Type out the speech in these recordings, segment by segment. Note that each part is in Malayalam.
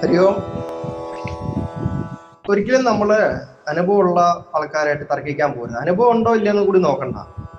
ഹരി ഓം ഒരിക്കലും നമ്മൾ അനുഭവമുള്ള ആൾക്കാരായിട്ട് തർക്കിക്കാൻ പോകുന്നത് അനുഭവം ഉണ്ടോ ഇല്ലയെന്ന് കൂടി നോക്കണ്ട.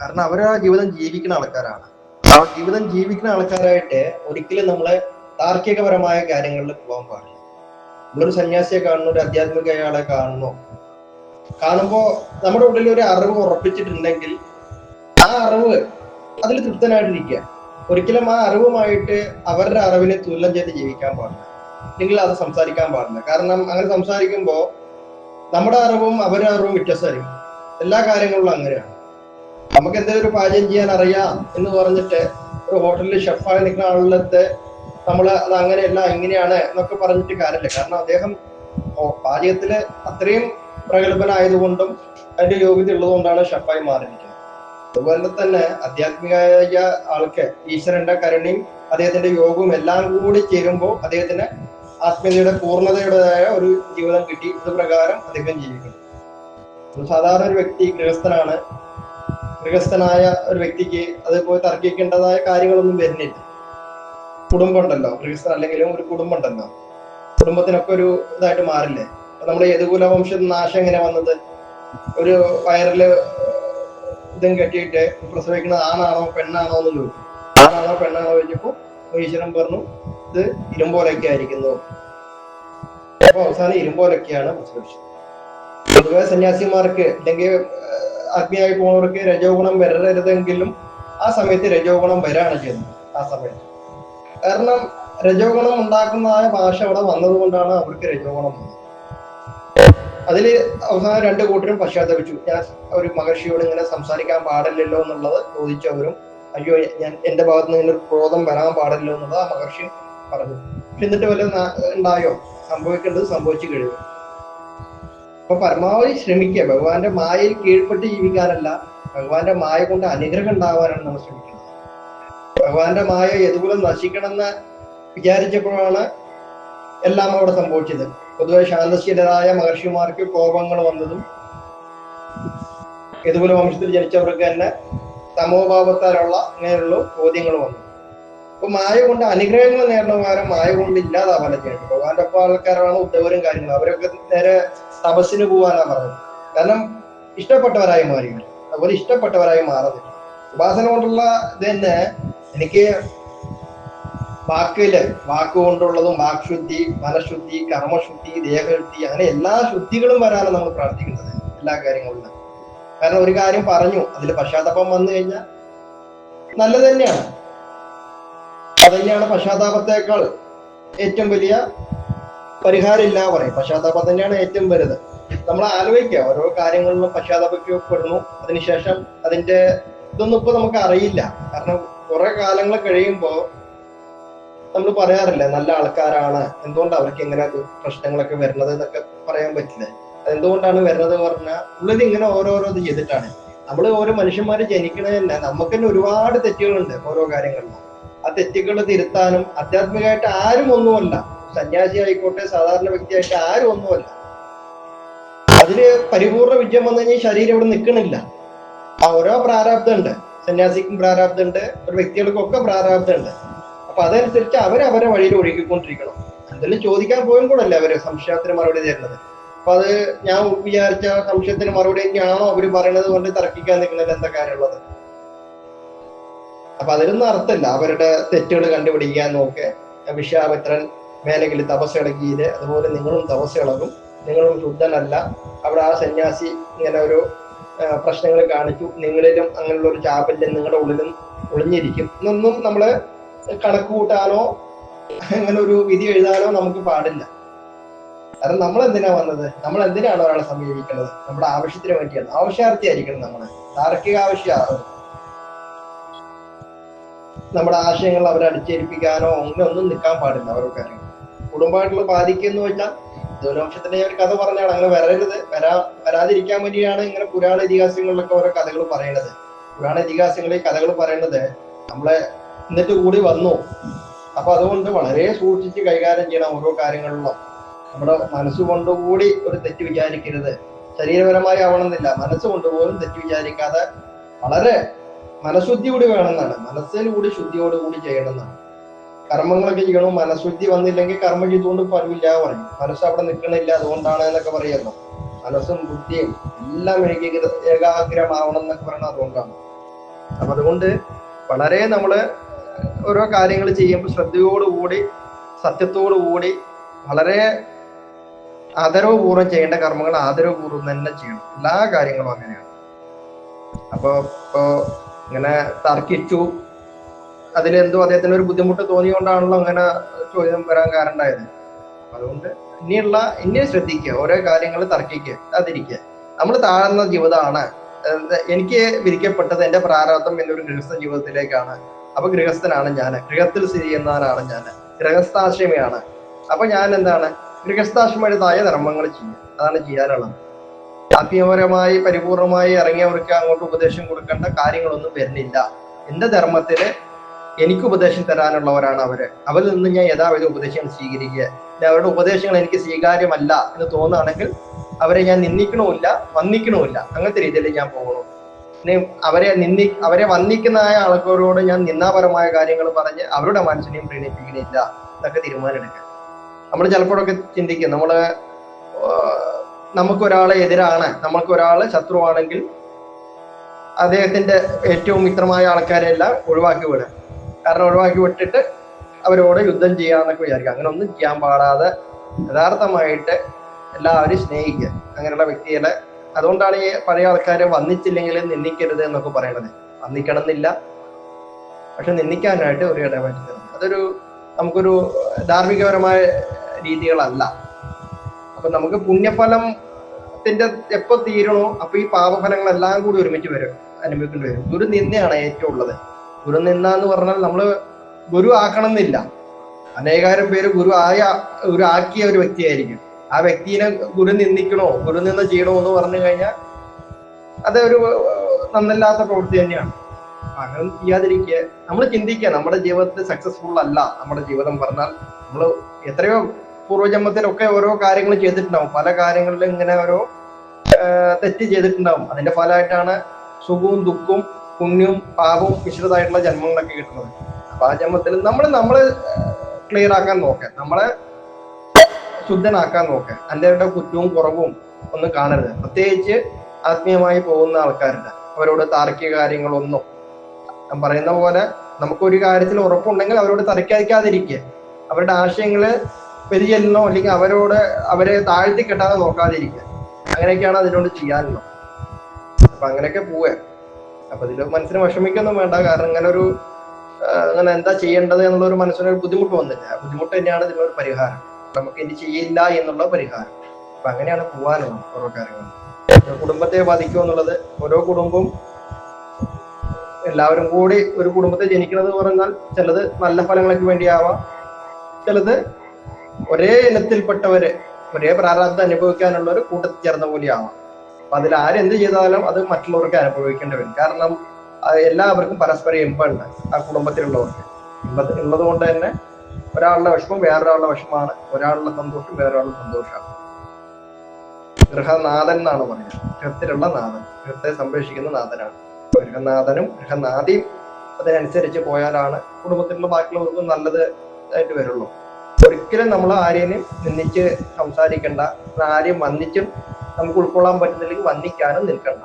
കാരണം അവർ ആ ജീവിതം ജീവിക്കുന്ന ആൾക്കാരാണ്. ആ ജീവിതം ജീവിക്കുന്ന ആൾക്കാരായിട്ട് ഒരിക്കലും നമ്മളെ താർക്കികപരമായ കാര്യങ്ങളിൽ പോകാൻ പാടില്ല. നമ്മളൊരു സന്യാസിയെ കാണുന്നു ഒരു ആധ്യാത്മിക അയാളെ കാണുന്നു. കാണുമ്പോ നമ്മുടെ ഉള്ളിൽ ഒരു അറിവ് ഉറപ്പിച്ചിട്ടുണ്ടെങ്കിൽ ആ അറിവ് അതിൽ തൃപ്തനായിട്ടിരിക്കുക. ഒരിക്കലും ആ അറിവുമായിട്ട് അവരുടെ അറിവിനെ തുല്യം ചെയ്ത് ജീവിക്കാൻ പാടില്ല. അല്ലെങ്കിൽ അത് സംസാരിക്കാൻ പാടില്ല. കാരണം അങ്ങനെ സംസാരിക്കുമ്പോൾ നമ്മുടെ അറിവും അവരുടെ അറിവും വ്യത്യസ്തമായിരിക്കും. എല്ലാ കാര്യങ്ങളിലും അങ്ങനെയാണ്. നമുക്ക് എന്തെങ്കിലും ഒരു പാചകം ചെയ്യാൻ അറിയാം എന്ന് പറഞ്ഞിട്ട് ഒരു ഹോട്ടലിൽ ഷെഫായി നിൽക്കുന്ന ആളിലത്തെ നമ്മൾ അത് അങ്ങനെയല്ല ഇങ്ങനെയാണ് എന്നൊക്കെ പറഞ്ഞിട്ട് കാര്യമില്ല. കാരണം അദ്ദേഹം പാചകത്തിൽ അത്രയും പ്രഗത്ഭനായതുകൊണ്ടും അതിന്റെ യോഗ്യത ഉള്ളതുകൊണ്ടാണ് ഷെഫായി മാറിയിരിക്കുന്നത്. അതുപോലെ തന്നെ ആധ്യാത്മികമായ ആൾക്ക് ഈശ്വരന്റെ കരുണയും അദ്ദേഹത്തിന്റെ യോഗവും എല്ലാം കൂടി ചേരുമ്പോൾ അദ്ദേഹത്തിന് ആത്മീയതയുടെ പൂർണതയുടേതായ ഒരു ജീവിതം കിട്ടി ഇത് പ്രകാരം അദ്ദേഹം ജീവിക്കുന്നു. സാധാരണ ഒരു വ്യക്തി ഗൃഹസ്ഥനാണ്. ഗൃഹസ്ഥനായ ഒരു വ്യക്തിക്ക് അത് തർക്കിക്കേണ്ടതായ കാര്യങ്ങളൊന്നും വരുന്നില്ല. കുടുംബം ഉണ്ടല്ലോ ഗൃഹസ്ഥൻ അല്ലെങ്കിലും ഒരു കുടുംബം ഉണ്ടല്ലോ കുടുംബത്തിനൊക്കെ ഒരു ഇതായിട്ട് മാറില്ലേ? നമ്മുടെ യദുകുല വംശ നാശം എങ്ങനെ വന്നത്? ഒരു വയറിൽ ഇതും കെട്ടിയിട്ട് പ്രസവിക്കുന്നത് ആണാണോ പെണ്ണാണോ എന്ന് ചോദിച്ചു. ആണാണോ പെണ്ണാണോ ചോദിച്ചപ്പോ ഈശ്വരൻ പറഞ്ഞു ഇത് ഇരുമ്പോലൊക്കെ ആയിരിക്കുന്നു. അപ്പൊ അവസാനം ഇരുമ്പോലൊക്കെയാണ് പ്രസവിച്ചത് പൊതുവെ സന്യാസിമാർക്ക് അല്ലെങ്കിൽ ആത്മീയമായി പോകുന്നവർക്ക് രജോ ഗുണം വരരുതെങ്കിലും ആ സമയത്ത് രജോ ഗുണം വരാണ് ചെയ്യുന്നത് ആ സമയത്ത്. കാരണം രജോ ഗുണം ഉണ്ടാക്കുന്നതായ ഭാഷ അവിടെ വന്നതുകൊണ്ടാണ് അവർക്ക് രജോ ഗുണം വന്നത്. അതിൽ അവസാനം രണ്ട് കൂട്ടരും പശ്ചാത്തപിച്ചു. ഞാൻ ഒരു മഹർഷിയോട് ഇങ്ങനെ സംസാരിക്കാൻ പാടില്ലല്ലോ എന്നുള്ളത് ചോദിച്ചവരും അയ്യോ ഞാൻ എന്റെ ഭാഗത്ത് നിന്ന് ക്രോധം വരാൻ പാടില്ലല്ലോ എന്നുള്ളത് ആ മഹർഷി പറഞ്ഞു. പക്ഷെ എന്നിട്ട് വല്ല ഉണ്ടായോ? സംഭവിക്കേണ്ടത് സംഭവിച്ചു കഴിഞ്ഞു. അപ്പൊ പരമാവധി ശ്രമിക്കുക. ഭഗവാന്റെ മായയിൽ കീഴ്പ്പെട്ട് ജീവിക്കാനല്ല ഭഗവാന്റെ മായ കൊണ്ട് അനുഗ്രഹം ഉണ്ടാവാനാണ് നമ്മൾ ശ്രമിക്കുന്നത്. ഭഗവാന്റെ മായ എതുപോലെ നശിക്കണമെന്ന് വിചാരിച്ചപ്പോഴാണ് എല്ലാം അവിടെ സംഭവിച്ചത്. പൊതുവെ ശാന്തശീലരായ മഹർഷിമാർക്ക് കോപങ്ങൾ വന്നതും ഇതുപോലെ വംശത്തിൽ ജനിച്ചവർക്ക് തന്നെ തമോഭാവത്താലുള്ള അങ്ങനെയുള്ള ചോദ്യങ്ങൾ വന്നു. അപ്പൊ മായ കൊണ്ട് അനുഗ്രഹങ്ങൾ പകരം മായ കൊണ്ട് ഇല്ലാതാവാൻ ചെയ്യണം ഭഗവാന്റെ ഒപ്പം ആൾക്കാരാണ് ഉദ്ധവരും കാര്യങ്ങളും. അവരൊക്കെ നേരെ തപസ്സിന് പോവാനാ പറഞ്ഞത്. കാരണം ഇഷ്ടപ്പെട്ടവരായി മാറി. അതുപോലെ ഇഷ്ടപ്പെട്ടവരായി മാറുന്നില്ല. ഉപാസന കൊണ്ടുള്ള ഇത് തന്നെ എനിക്ക് വാക്കിൽ വാക്കുകൊണ്ടുള്ളതും വാക്ശുദ്ധി മനഃശുദ്ധി കർമ്മശുദ്ധി ദേഹശുദ്ധി അങ്ങനെ എല്ലാ ശുദ്ധികളും വരാനാണ് നമ്മൾ പ്രാർത്ഥിക്കുന്നത് എല്ലാ കാര്യങ്ങളിലും. കാരണം ഒരു കാര്യം പറഞ്ഞു അതിൽ പശ്ചാത്തപ്പം വന്നു കഴിഞ്ഞാൽ നല്ലത് തന്നെയാണ്. അത് തന്നെയാണ് പശ്ചാത്താപത്തേക്കാൾ ഏറ്റവും വലിയ പരിഹാരം ഇല്ല പറയും. പശ്ചാത്താപം തന്നെയാണ് ഏറ്റവും വലുത്. നമ്മൾ ആലോചിക്കുക. ഓരോ കാര്യങ്ങളിലും പശ്ചാത്താപപ്പെടുന്നു അതിനുശേഷം അതിന്റെ ഇതൊന്നും ഇപ്പൊ നമുക്ക് അറിയില്ല. കാരണം കുറെ കാലങ്ങൾ കഴിയുമ്പോൾ നമ്മൾ പറയാറില്ല നല്ല ആൾക്കാരാണ്. എന്തുകൊണ്ട് അവർക്ക് ഇങ്ങനെ പ്രശ്നങ്ങളൊക്കെ വരുന്നത് എന്നൊക്കെ പറയാൻ പറ്റില്ല? എന്തുകൊണ്ടാണ് വരുന്നത് പറഞ്ഞാൽ ഉള്ളത് ഇങ്ങനെ ഓരോരോ ഇത് ചെയ്തിട്ടാണ്. നമ്മൾ ഓരോ മനുഷ്യന്മാര് ജനിക്കണത് തന്നെ നമുക്ക് തന്നെ ഒരുപാട് തെറ്റുകളുണ്ട് ഓരോ കാര്യങ്ങളിലും. ആ തെറ്റുകൾ തിരുത്താനും ആധ്യാത്മികമായിട്ട് ആരും ഒന്നുമല്ല. സന്യാസി ആയിക്കോട്ടെ സാധാരണ വ്യക്തിയായിട്ട് ആരും ഒന്നുമല്ല. അതിൽ പരിപൂർണ വിജയം വന്നു കഴിഞ്ഞാൽ ശരീരം ഇവിടെ നിൽക്കണില്ല. ആ ഓരോ പ്രാരാബ്ദമുണ്ട്. സന്യാസിക്കും പ്രാരാബ്ദമുണ്ട് ഒരു വ്യക്തികൾക്കൊക്കെ ഒക്കെ ഉണ്ട് അപ്പൊ അതനുസരിച്ച് അവർ അവരെ വഴിയിൽ ഒഴുകിക്കൊണ്ടിരിക്കണം. എന്തെങ്കിലും ചോദിക്കാൻ പോയുമ്പോഴല്ലേ അവർ സംശയത്തിന് മറുപടി തരുന്നത്? അപ്പൊ അത് ഞാൻ വിചാരിച്ച സംശയത്തിന് മറുപടി തന്നെയാണോ അവർ പറയണത് കൊണ്ട് തർക്കിക്കാൻ നിൽക്കുന്നതിൽ എന്താ കാര്യമുള്ളത്? അപ്പൊ അതിലൊന്നും അർത്ഥമില്ല. അവരുടെ തെറ്റുകൾ കണ്ടുപിടിക്കാൻ നോക്കെ. വിശ്വാമിത്രൻ മേലകിൽ തപസ് ഇളകിയിൽ അതുപോലെ നിങ്ങളും തപസ് ഇളകും. നിങ്ങളും ശുദ്ധനല്ല. അവിടെ ആ സന്യാസി ഇങ്ങനെ ഒരു പ്രശ്നങ്ങൾ കാണിച്ചു. നിങ്ങളിലും അങ്ങനെയുള്ള ഒരു ചാപല്യം നിങ്ങളുടെ ഉള്ളിലും ഒളിഞ്ഞിരിക്കും. എന്നൊന്നും നമ്മൾ കണക്ക് കൂട്ടാനോ അങ്ങനെ ഒരു വിധി എഴുതാനോ നമുക്ക് പാടില്ല. കാരണം നമ്മൾ എന്തിനാ വന്നത്? നമ്മൾ എന്തിനാണ് ഒരാളെ സമീപിക്കുന്നത്? നമ്മുടെ ആവശ്യത്തിന് വേണ്ടിയാണ്. ആവശ്യാർത്ഥി ആയിരിക്കണം നമ്മൾ. താർക്കിക ആവശ്യമാണ് നമ്മുടെ ആശയങ്ങൾ അവരെ അടിച്ചേൽപ്പിക്കാനോ അങ്ങനെ ഒന്നും നിൽക്കാൻ പാടില്ല അവരുടെ കാര്യങ്ങൾ കുടുംബമായിട്ടുള്ള ബാധിക്കുന്നു വെച്ചാൽ ദുരവംശത്തിന്റെ ഒരു കഥ പറഞ്ഞാണ് അങ്ങനെ വരരുത്. വരാ വരാതിരിക്കാൻ വേണ്ടിയാണ് ഇങ്ങനെ പുരാണ ഇതിഹാസങ്ങളിലൊക്കെ ഓരോ കഥകൾ പറയണത്. പുരാണ ഇതിഹാസങ്ങളിൽ കഥകൾ പറയണത് നമ്മളെ എന്നിട്ട് കൂടി വന്നു. അപ്പൊ അതുകൊണ്ട് വളരെ സൂക്ഷിച്ച് കൈകാര്യം ചെയ്യണം ഓരോ കാര്യങ്ങളിലും. നമ്മുടെ മനസ്സുകൊണ്ടുകൂടി ഒരു തെറ്റ് വിചാരിക്കരുത്. ശരീരപരമായി ആവണമെന്നില്ല. മനസ്സുകൊണ്ട് പോലും തെറ്റ് വിചാരിക്കാതെ വളരെ മനഃശുദ്ധി കൂടി വേണമെന്നാണ്. മനസ്സിൽ കൂടി ശുദ്ധിയോട് കൂടി ചെയ്യണമെന്നാണ്. കർമ്മങ്ങളൊക്കെ ചെയ്യണം. മനഃശുദ്ധി വന്നില്ലെങ്കിൽ കർമ്മം ചെയ്തുകൊണ്ട് ഫലമില്ല പറയും. മനസ്സ് അവിടെ നിൽക്കണില്ല. അതുകൊണ്ടാണ് എന്നൊക്കെ പറയുമല്ലോ. മനസ്സും ബുദ്ധിയും എല്ലാം ഏകീകൃത ഏകാഗ്രമാവണം എന്നൊക്കെ പറയുന്നത് അതുകൊണ്ടാണ്. അപ്പൊ അതുകൊണ്ട് വളരെ നമ്മൾ ഓരോ കാര്യങ്ങൾ ചെയ്യുമ്പോൾ ശ്രദ്ധയോടുകൂടി സത്യത്തോടുകൂടി വളരെ ആദരവപൂർവം ചെയ്യേണ്ട കർമ്മങ്ങൾ ആദരവപൂർവം തന്നെ ചെയ്യണം. എല്ലാ കാര്യങ്ങളും അങ്ങനെയാണ്. അപ്പൊ ഇപ്പോ ഇങ്ങനെ തർക്കിച്ചു. അതിലെന്തോ അദ്ദേഹത്തിന് ഒരു ബുദ്ധിമുട്ട് തോന്നിയോണ്ടാണല്ലോ അങ്ങനെ ചോദ്യം വരാൻ കാരണം ഉണ്ടായത് അതുകൊണ്ട് ഇനിയുള്ള ഇനിയും ശ്രദ്ധിക്കുക ഓരോ കാര്യങ്ങൾ തർക്കിക്കുക അതിരിക്കുക. നമ്മൾ താഴ്ന്ന ജീവിതമാണ്. എനിക്ക് വിരിക്കപ്പെട്ടത് എന്റെ പ്രാരാബ്ദം എന്നൊരു ഗൃഹസ്ഥ ജീവിതത്തിലേക്കാണ്. അപ്പൊ ഗൃഹസ്ഥനാണ് ഞാൻ. ഗൃഹത്തിൽ സ്ഥിതി ചെയ്യുന്നവനാണ് ഞാൻ. ഗൃഹസ്ഥാശ്രമിയാണ്. അപ്പൊ ഞാൻ എന്താണ്? ഗൃഹസ്ഥാശ്രമയുടേതായ ധർമ്മങ്ങൾ ചെയ്യും. അതാണ് ചെയ്യാനുള്ളത്. ആത്മീയപരമായി പരിപൂർണമായി ഇറങ്ങിയവർക്ക് അങ്ങോട്ട് ഉപദേശം കൊടുക്കേണ്ട കാര്യങ്ങളൊന്നും വരുന്നില്ല. എന്റെ ധർമ്മത്തിൽ എനിക്ക് ഉപദേശം തരാനുള്ളവരാണ് അവർ. അവരിൽ നിന്ന് ഞാൻ യഥാവിധ ഉപദേശം സ്വീകരിക്കുക. അവരുടെ ഉപദേശങ്ങൾ എനിക്ക് സ്വീകാര്യമല്ല എന്ന് തോന്നുകയാണെങ്കിൽ അവരെ ഞാൻ നിന്ദിക്കണമില്ല വന്ദിക്കണമില്ല അങ്ങനത്തെ രീതിയിൽ ഞാൻ പോകണം പിന്നെ അവരെ നിന്ദി അവരെ വന്ദിക്കുന്നതായ ആൾക്കാരോട് ഞാൻ നിന്ദാപരമായ കാര്യങ്ങൾ പറഞ്ഞ് അവരുടെ മനസ്സിനെയും പ്രീണിപ്പിക്കണില്ല. എന്നൊക്കെ തീരുമാനമെടുക്കുക. നമ്മൾ ചിലപ്പോഴൊക്കെ ചിന്തിക്കും. നമ്മൾ നമുക്ക് ഒരാളെ എതിരാണ്. നമ്മൾക്ക് ഒരാൾ ശത്രുവാണെങ്കിൽ അദ്ദേഹത്തിന്റെ ഏറ്റവും മിത്രമായ ആൾക്കാരെല്ലാം ഒഴിവാക്കി വിടുക. കാരണം ഒഴിവാക്കി വിട്ടിട്ട് അവരോട് യുദ്ധം ചെയ്യാന്നൊക്കെ വിചാരിക്കുക. അങ്ങനെ ഒന്നും ചെയ്യാൻ പാടാതെ യഥാർത്ഥമായിട്ട് എല്ലാവരും സ്നേഹിക്കുക. അങ്ങനെയുള്ള വ്യക്തികളെ. അതുകൊണ്ടാണ് ഈ പഴയ ആൾക്കാരെ വന്നിച്ചില്ലെങ്കിൽ നിന്ദിക്കരുത് എന്നൊക്കെ പറയണത്. വന്നിക്കണം എന്നില്ല പക്ഷെ നിന്ദിക്കാനായിട്ട് ഒരു ഇടപെട്ട് അതൊരു നമുക്കൊരു ധാർമ്മികപരമായ രീതികളല്ല. അപ്പൊ നമുക്ക് പുണ്യഫലം ത്തിന്റെ എപ്പോ തീരണോ അപ്പൊ ഈ പാപഫലങ്ങളെല്ലാം കൂടി ഒരുമിച്ച് വരും അനുഭവിക്കേണ്ടി വരും. ഗുരു നിന്നയാണ് ഏറ്റവും ഉള്ളത്. ഗുരു നിന്ന എന്ന് പറഞ്ഞാൽ നമ്മൾ ഗുരു ആക്കണം എന്നില്ല അനേകായിരം പേര് ഗുരു ആയ ഗുരു ആക്കിയ ഒരു വ്യക്തിയായിരിക്കും. ആ വ്യക്തിനെ ഗുരു നിന്ദിക്കണോ ഗുരു നിന്ന് ചെയ്യണോ എന്ന് പറഞ്ഞു കഴിഞ്ഞാൽ അതൊരു നന്നല്ലാത്ത പ്രവൃത്തി തന്നെയാണ്. അങ്ങനെ ചെയ്യാതിരിക്കുക. നമ്മൾ ചിന്തിക്കുക നമ്മുടെ ജീവിതത്തിൽ സക്സസ്ഫുൾ അല്ല നമ്മുടെ ജീവിതം പറഞ്ഞാൽ നമ്മൾ എത്രയോ പൂർവജന്മത്തിലൊക്കെ ഓരോ കാര്യങ്ങൾ ചെയ്തിട്ടുണ്ടാവും. പല കാര്യങ്ങളിലും ഇങ്ങനെ ഓരോ തെറ്റ് ചെയ്തിട്ടുണ്ടാവും. അതിന്റെ ഫലമായിട്ടാണ് സുഖവും ദുഃഖവും പുണ്യവും പാപവും മിശ്രിതമായിട്ടുള്ള ജന്മങ്ങളൊക്കെ കിട്ടുന്നത്. അപ്പൊ ആ ജന്മത്തിൽ നമ്മൾ നമ്മളെ ക്ലിയർ ആക്കാൻ നോക്ക. നമ്മളെ ശുദ്ധനാക്കാൻ നോക്കുക അതിന്റെ കുറ്റവും കുറവും ഒന്നും കാണരുത്. പ്രത്യേകിച്ച് ആത്മീയമായി പോകുന്ന ആൾക്കാരുണ്ട് അവരോട് താർക്കിക കാര്യങ്ങളൊന്നും. ഞാൻ പറയുന്ന പോലെ നമുക്കൊരു കാര്യത്തിൽ ഉറപ്പുണ്ടെങ്കിൽ അവരോട് തർക്കിക്കാതിരിക്കുക. അവരുടെ ആശയങ്ങൾ വ്യതിചലനോ അല്ലെങ്കിൽ അവരോട് അവരെ താഴ്ത്തി കെട്ടാതെ നോക്കാതിരിക്കുക. അങ്ങനെയൊക്കെയാണ് അതിനോട് ചെയ്യാനുള്ളത്. അപ്പൊ അങ്ങനെയൊക്കെ പോവുക. അപ്പൊ ഇതിൽ മനസ്സിന് വിഷമിക്കൊന്നും വേണ്ട. കാരണം ഇങ്ങനെ ഒരു അങ്ങനെ എന്താ ചെയ്യേണ്ടത് എന്നുള്ള ഒരു മനസ്സിനൊരു ബുദ്ധിമുട്ട് വന്നില്ല. ബുദ്ധിമുട്ട് തന്നെയാണ് ഇതിനൊരു പരിഹാരം. നമുക്ക് ഇനി ചെയ്യില്ല എന്നുള്ള പരിഹാരം. അപ്പൊ അങ്ങനെയാണ് പോവാനുള്ളത് ഓരോ കാര്യങ്ങൾ കുടുംബത്തെ ബാധിക്കുക എന്നുള്ളത് ഓരോ കുടുംബവും എല്ലാവരും കൂടി ഒരു കുടുംബത്തെ ജനിക്കുന്നത് പറഞ്ഞാൽ ചിലത് നല്ല ഫലങ്ങൾക്ക് വേണ്ടിയാവാം. ചിലത് ഒരേ ഇനത്തിൽപ്പെട്ടവര് ഒരേ പ്രാരാബ്ദം അനുഭവിക്കാനുള്ള ഒരു കൂട്ടത്തിൽ ചേർന്ന പോലെയാവാം. അപ്പൊ അതിൽ ആരെന്ത് ചെയ്താലും അത് മറ്റുള്ളവർക്ക് അനുഭവിക്കേണ്ടി വരും. കാരണം എല്ലാവർക്കും പരസ്പരം ഇമ്പുണ്ട് ആ കുടുംബത്തിലുള്ളവർക്ക്. ഇമ്പ ഉള്ളത് കൊണ്ട് തന്നെ ഒരാളുടെ വിഷമം വേറൊരാളുടെ വിഷമമാണ് ഒരാളുടെ സന്തോഷം വേറൊരാളുടെ സന്തോഷമാണ്. ഗൃഹനാഥൻ എന്നാണ് പറയുന്നത്. ഗൃഹത്തിലുള്ള നാഥൻ ഗൃഹത്തെ സംരക്ഷിക്കുന്ന നാഥനാണ്. ഗൃഹനാഥനും ഗൃഹനാഥിയും അതിനനുസരിച്ച് പോയാലാണ് കുടുംബത്തിലുള്ള ബാക്കിയുള്ളവർക്കും നല്ലത് ആയിട്ട് വരുള്ളൂ. ഒരിക്കലും നമ്മൾ ആരെയും നിന്ദിച്ച് സംസാരിക്കണ്ട ആരെയും വന്നിച്ചും നമുക്ക് ഉൾക്കൊള്ളാൻ പറ്റുന്നില്ലെങ്കിൽ വന്നിക്കാനും നിൽക്കണ്ട.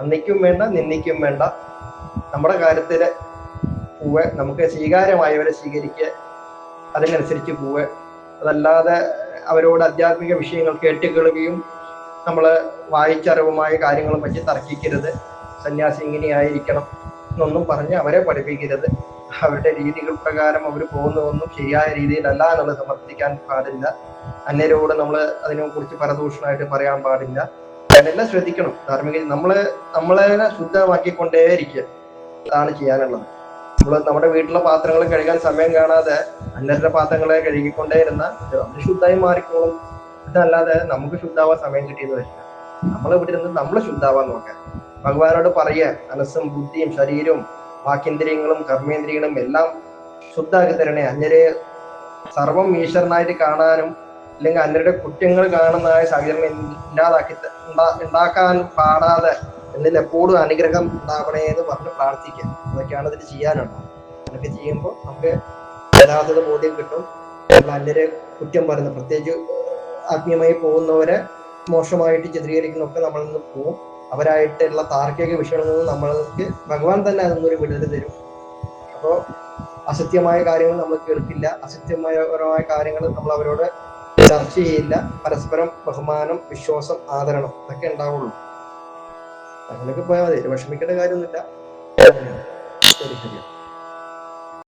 വന്നിക്കും വേണ്ട നിന്ദിക്കും വേണ്ട. നമ്മുടെ കാര്യത്തിൽ പൂവ് നമുക്ക് സ്വീകാര്യമായവരെ സ്വീകരിക്കുക അതിനനുസരിച്ച് പൂവ്. അതല്ലാതെ അവരോട് ആധ്യാത്മിക വിഷയങ്ങൾ കേട്ടുകേളുകയും നമ്മൾ വായിച്ചറിവുമായ കാര്യങ്ങളെ പറ്റി തർക്കിക്കരുത്. സന്യാസി ഇങ്ങനെയായിരിക്കണം എന്നൊന്നും പറഞ്ഞ് അവരെ പഠിപ്പിക്കരുത്. അവരുടെ രീതികൾ പ്രകാരം അവർ പോകുന്നതൊന്നും ശരിയായ രീതിയിലല്ല എന്നുള്ളത് സമർത്ഥിക്കാൻ പാടില്ല. അന്യരോട് നമ്മൾ അതിനെ കുറിച്ച് പരദൂഷണമായിട്ട് പറയാൻ പാടില്ല. അതിനെല്ലാം ശ്രദ്ധിക്കണം. ധാർമ്മിക നമ്മൾ നമ്മളെ ശുദ്ധമാക്കിക്കൊണ്ടേ ഇരിക്കുക അതാണ് ചെയ്യാനുള്ളത്. നമ്മൾ നമ്മുടെ വീട്ടിലെ പാത്രങ്ങൾ കഴുകാൻ സമയം കാണാതെ അന്യരുടെ പാത്രങ്ങളെ കഴുകിക്കൊണ്ടേ ഇരുന്ന അത് ശുദ്ധമായി മാറിക്കോളും. ഇതല്ലാതെ നമുക്ക് ശുദ്ധാവാൻ സമയം കിട്ടിയെന്ന് വരില്ല. നമ്മൾ ഇവിടെ ഇരുന്ന് നമ്മൾ ശുദ്ധാവാൻ നോക്കാം. ഭഗവാനോട് പറയുക മനസ്സും ബുദ്ധിയും ശരീരവും വാക്കേന്ദ്രിയങ്ങളും കർമ്മേന്ദ്രിയങ്ങളും എല്ലാം ശുദ്ധാക്കി തരണേ അന്യരെ സർവം ഈശ്വരനായിട്ട് കാണാനും അല്ലെങ്കിൽ അന്യരുടെ കുറ്റങ്ങൾ കാണുന്നതായ സാഹചര്യം ഇല്ലാതാക്കി ഉണ്ടാക്കാൻ പാടാതെ എന്നിൽ എപ്പോഴും അനുഗ്രഹം ഉണ്ടാവണേ എന്ന് പറഞ്ഞ് പ്രാർത്ഥിക്കുക. അതൊക്കെയാണ് ഇതിൽ ചെയ്യാനുള്ളത്. അതൊക്കെ ചെയ്യുമ്പോൾ നമുക്ക് യഥാർത്ഥത ബോധ്യം കിട്ടും. അന്യരെ കുറ്റം പറയുന്നു പ്രത്യേകിച്ച് ആത്മീയമായി പോകുന്നവരെ മോശമായിട്ട് ചിത്രീകരിക്കുന്നൊക്കെ നമ്മളിൽ നിന്ന് പോവും അവരായിട്ടുള്ള താർക്കിക വിഷയങ്ങളിൽ നിന്ന് നമ്മൾക്ക് ഭഗവാൻ തന്നെ അതൊന്നൊരു വിടുതൽ തരും. അപ്പോൾ അസത്യമായ കാര്യങ്ങൾ നമ്മൾ കേൾക്കില്ല. അസത്യമായ കാര്യങ്ങൾ നമ്മൾ അവരോട് ചർച്ച ചെയ്യില്ല. പരസ്പരം ബഹുമാനം വിശ്വാസം ആദരണം ഇതൊക്കെ ഉണ്ടാവുള്ളൂ. അങ്ങനെയൊക്കെ പോയാൽ മതി. വിഷമിക്കേണ്ട കാര്യമൊന്നുമില്ല. ശരി ശരി.